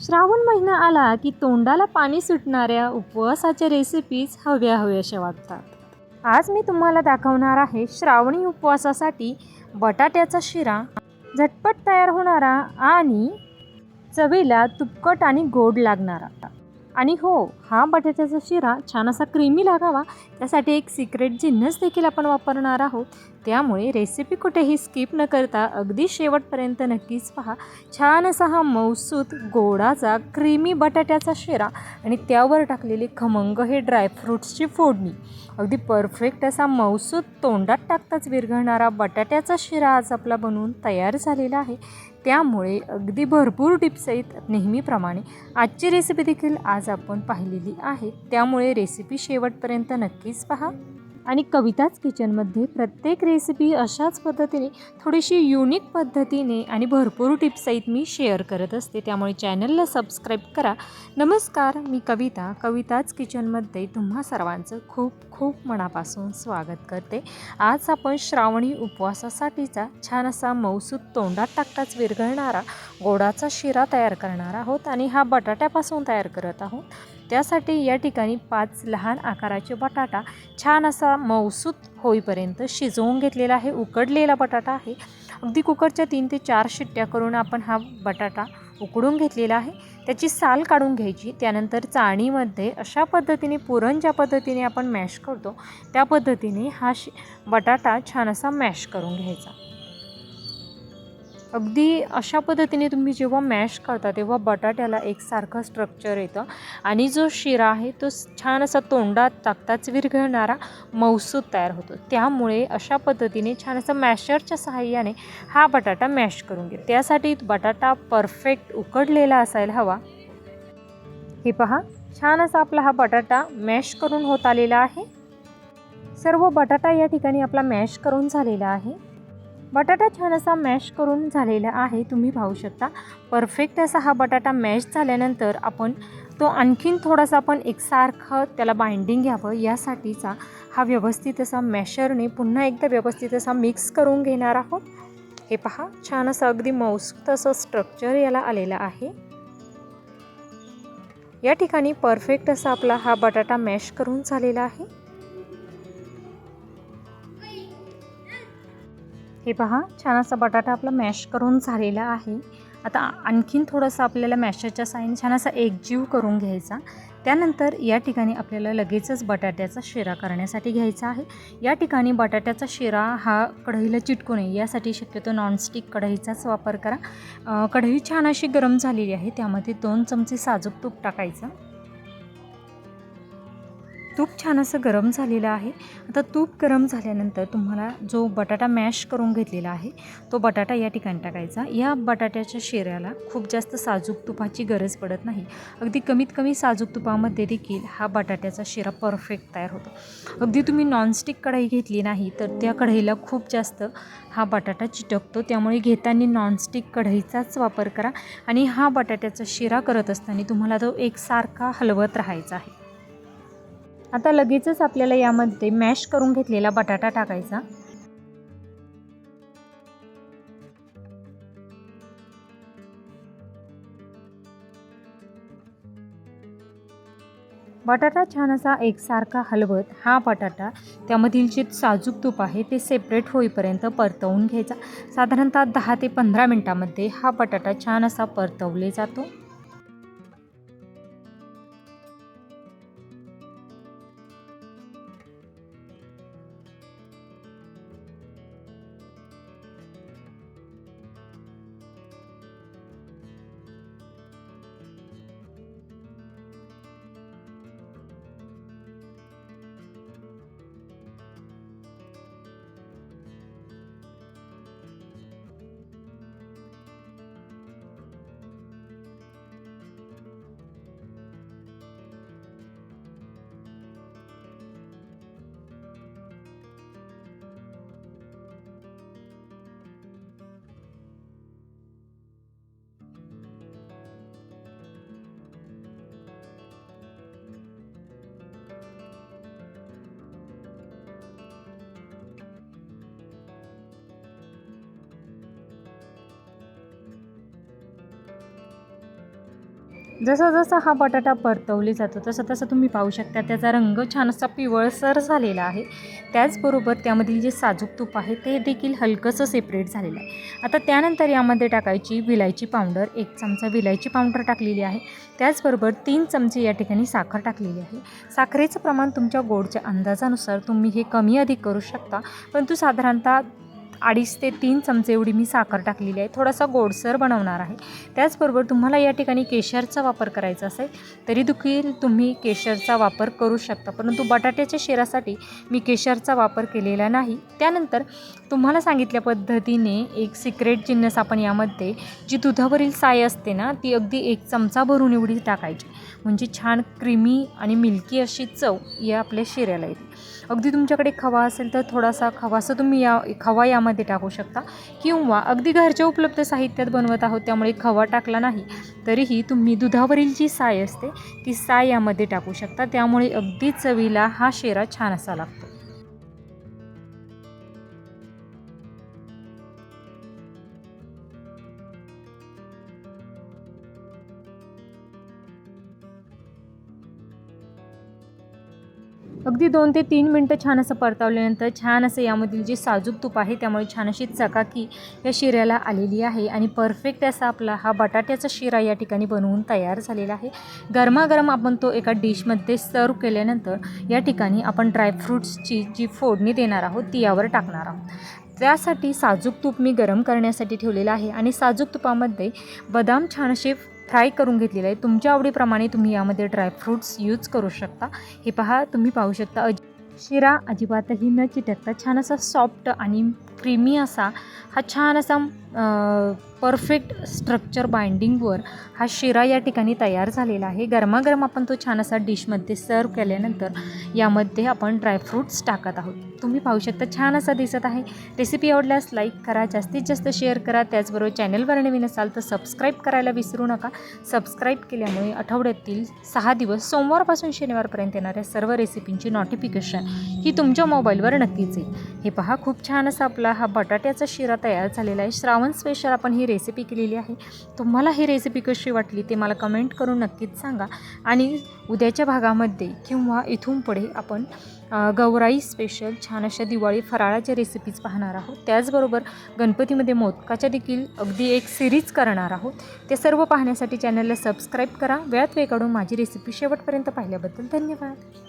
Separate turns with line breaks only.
श्रावण महिना आला की तोंडाला पाणी सुटणाऱ्या उपवासाच्या रेसिपीज हव्या हव्याशा वाटतात. आज मी तुम्हाला दाखवणार आहे श्रावणी उपवासासाठी बटाट्याचा शिरा झटपट तयार होणारा आणि चवीला तुपकट आणि गोड लागणारा. आणि हो हा बटाट्याचा शिरा छान असा क्रीमी लागावा. त्यासाठी एक सिक्रेट जिन्नस देखील आपण वापरणार आहोत. त्यामुळे रेसिपी कुठेही स्किप न करता अगदी शेवटपर्यंत नक्कीच पहा. छान असा हा मौसूत गोडाचा क्रीमी बटाट्याचा शिरा आणि त्यावर टाकलेले खमंग हे ड्रायफ्रूट्सची फोडणी. अगदी परफेक्ट असा मौसूत तोंडात टाकताच विरघळणारा बटाट्याचा शिरा आज आपला बनवून तयार झालेला आहे. त्यामुळे अगदी भरपूर टिप्स आहेत नेहमीप्रमाणे. आजची रेसिपी देखील आज आपण पाहिलेली आहे. त्यामुळे रेसिपी शेवटपर्यंत नक्कीच पहा. आणि कविताच किचनमध्ये प्रत्येक रेसिपी अशाच पद्धतीने थोडीशी युनिक पद्धतीने आणि भरपूर टिप्ससहित मी शेअर करत असते. त्यामुळे चॅनलला सबस्क्राईब करा. नमस्कार मी कविता. कविताच किचनमध्ये तुम्हा सर्वांचं खूप खूप मनापासून स्वागत करते. आज आपण श्रावणी उपवासासाठीचा छान असा मौसूद तोंडात टाकताच विरघळणारा गोडाचा शिरा तयार करणार आहोत आणि हा बटाट्यापासून तयार करत आहोत. त्यासाठी या ठिकाणी पाच लहान आकाराचे बटाटा छान असा मौसूत होईपर्यंत शिजवून घेतलेला आहे उकडलेला बटाटा आहे. अगदी कुकरच्या तीन ते चार शिट्ट्या करून आपण हा बटाटा उकडून घेतलेला आहे. त्याची साल काढून घ्यायची त्यानंतर चाळणीमध्ये अशा पद्धतीने पुरण ज्या पद्धतीने आपण मॅश करतो त्या पद्धतीने हा शि बटाटा छान असा मॅश करून घ्यायचा. अगदी अशा पद्धतीने तुम्ही जेव्हा मॅश करता तेव्हा बटाट्याला एकसारखं स्ट्रक्चर येतं. आणि जो शिरा आहे तो छान असा तोंडात टाकताच विरघळणारा मौसूद तयार होतो. त्यामुळे अशा पद्धतीने छान असं मॅशरच्या सहाय्याने हा बटाटा मॅश करून घे. त्यासाठी बटाटा परफेक्ट उकडलेला असायला हवा. हे पहा छान असा आपला हा बटाटा मॅश करून होत आलेला आहे. सर्व बटाटा या ठिकाणी आपला मॅश करून झालेला आहे. बटाटा छान असा मॅश करून झालेला आहे तुम्ही पाहू शकता. परफेक्ट असा हा बटाटा मॅश झाल्यानंतर आपण तो आणखीन थोडासा आपण एकसारखं त्याला बाइंडिंग घ्यावं. यासाठीचा हा व्यवस्थित असा मॅशरने पुन्हा एकदा व्यवस्थित असा मिक्स करून घेणार आहोत. हे पहा छान असं अगदी मौसूत असं स्ट्रक्चर याला आलेलं आहे. या ठिकाणी परफेक्ट असा आपला हा बटाटा मॅश करून झालेला आहे. हे पहा छान असा बटाटा आपला मॅश करून झालेला आहे. आता आणखीन थोडंसं आपल्याला मॅशरच्या साईन छान असा एकजीव करून घ्यायचा. त्यानंतर या ठिकाणी आपल्याला लगेचच बटाट्याचा शिरा करण्यासाठी घ्यायचा आहे. या ठिकाणी बटाट्याचा शिरा हा कढईला चिटकू नये यासाठी शक्यतो नॉनस्टिक कढईचाच वापर करा. कढई छान अशी गरम झालेली आहे त्यामध्ये दोन चमचे साजूक तूप टाकायचं. तूप छान असं गरम झालेलं आहे. आता तूप गरम झाल्यानंतर तुम्हाला जो बटाटा मॅश करून घेतलेला आहे तो बटाटा या ठिकाणी टाकायचा. या बटाट्याच्या शिऱ्याला खूप जास्त साजूक तुपाची गरज पडत नाही. अगदी कमीत कमी साजूक तुपामध्ये देखील हा बटाट्याचा शिरा परफेक्ट तयार होतो. अगदी तुम्ही नॉनस्टिक कढाई घेतली नाही तर त्या कढईला खूप जास्त हा बटाटा चिटकतो. त्यामुळे घेताना नॉनस्टिक कढईचाच वापर करा आणि हा बटाट्याचा शिरा करत असताना तुम्हाला तो एकसारखा हलवत राहायचा आहे. आता लगेचच आपल्याला यामध्ये मॅश करून घेतलेला बटाटा टाकायचा. बटाटा छान असा एकसारखा हलवत हा बटाटा त्यामधील जे साजूक तूप आहे ते सेपरेट होईपर्यंत परतवून घ्यायचा. साधारणतः दहा ते पंधरा मिनटामध्ये हा बटाटा छान असा परतवले जातो. जसा जसा हा बटाटा परतवले जातो तसं तसं तुम्ही पाहू शकता त्याचा रंग छान असा पिवळसर झालेला आहे. त्याचबरोबर त्यामधील जे साजूक तूप आहे ते देखील हलकंसं सेपरेट झालेलं आहे. आता त्यानंतर यामध्ये टाकायची विलायची पावडर एक चमचा विलायची पावडर टाकलेली आहे. त्याचबरोबर तीन चमचे या ठिकाणी साखर टाकलेली आहे. साखरेचं प्रमाण तुमच्या गोडच्या अंदाजानुसार तुम्ही हे कमी अधिक करू शकता परंतु साधारणतः अडीच ते तीन चमचे एवढी मी साखर टाकलेली आहे. थोडासा गोडसर बनवणार आहे. त्याचबरोबर तुम्हाला या ठिकाणी केशरचा वापर करायचा असेल तरी देखील तुम्ही केशरचा वापर करू शकता. परंतु बटाट्याच्या शिरासाठी मी केशरचा वापर केलेला नाही. त्यानंतर तुम्हाला सांगितल्या पद्धतीने एक सिक्रेट जिन्नस आपण यामध्ये जी दुधावरील साय असते ना ती अगदी एक चमचा भरून एवढी टाकायची. म्हणजे छान क्रीमी आणि मिल्की अशी चव या आपल्या शिऱ्याला येते. अगदी तुमच्याकडे खवा असेल तर थोडासा खवासा तुम्ही या खवा यामध्ये टाकू शकता. किंवा अगदी घरच्या उपलब्ध साहित्यात बनवत आहोत त्यामुळे खवा टाकला नाही तरीही तुम्ही दुधावरील जी साय असते ती साय यामध्ये टाकू शकता. त्यामुळे अगदी चवीला हा शेरा छान असा लागतो. अगदी दोन ते तीन मिनटं छान असं परतावल्यानंतर छान असं यामधील जे साजूक तूप आहे त्यामुळे छान अशी चकाकी या शिऱ्याला आलेली आहे. आणि परफेक्ट असा आपला हा बटाट्याचा शिरा या ठिकाणी बनवून तयार झालेला आहे. गरमागरम आपण तो एका डिशमध्ये सर्व केल्यानंतर या ठिकाणी आपण ड्रायफ्रूट्सची जी फोडणी देणार आहोत ती यावर टाकणार आहोत. त्यासाठी साजूक तूप मी गरम करण्यासाठी ठेवलेलं आहे. आणि साजूक तुपामध्ये बदाम छान असे फ्राय करून घेतलेलं आहे. तुमच्या आवडीप्रमाणे तुम्ही यामध्ये ड्रायफ्रूट्स यूज करू शकता. हे पहा तुम्ही पाहू शकता अज शिरा अजिबातही न चिटकता छान असा सॉफ्ट आणि क्रीमी असा हा छान असा परफेक्ट स्ट्रक्चर बाइंडिंगवर हा शिरा या ठिकाणी तयार झालेला आहे. गरमागरम आपण तो छान असा डिशमध्ये सर्व केल्यानंतर यामध्ये आपण ड्रायफ्रूट्स टाकत आहोत. तुम्ही पाहू शकता छान असा दिसत आहे. रेसिपी आवडल्यास लाईक करा जास्तीत जास्त शेअर करा. त्याचबरोबर चॅनलवर नवीन असाल तर सबस्क्राईब करायला विसरू नका. सबस्क्राईब केल्यामुळे आठवड्यातील सहा दिवस सोमवारपासून शनिवारपर्यंत येणाऱ्या सर्व रेसिपींची नोटिफिकेशन ही तुमच्या मोबाईलवर नक्कीच येईल. हे पहा खूप छान असा आपला हा बटाट्याचा शिरा तयार झालेला आहे. श्रावण स्पेशल आपण ही रेसिपी केलेली आहे. तुम्हाला ही रेसिपी कशी वाटली ते मला कमेंट करून नक्कीच सांगा. आणि उद्याच्या भागामध्ये किंवा इथून पुढे आपण गौराई स्पेशल छान अशा दिवाळी फराळाच्या रेसिपीज पाहणार आहोत. त्याचबरोबर गणपतीमध्ये मोदकाच्या देखील अगदी एक सिरीज करणार आहोत. ते सर्व पाहण्यासाठी चॅनलला सबस्क्राईब करा. वेळात वेळ काढून माझी रेसिपी शेवटपर्यंत पाहिल्याबद्दल धन्यवाद.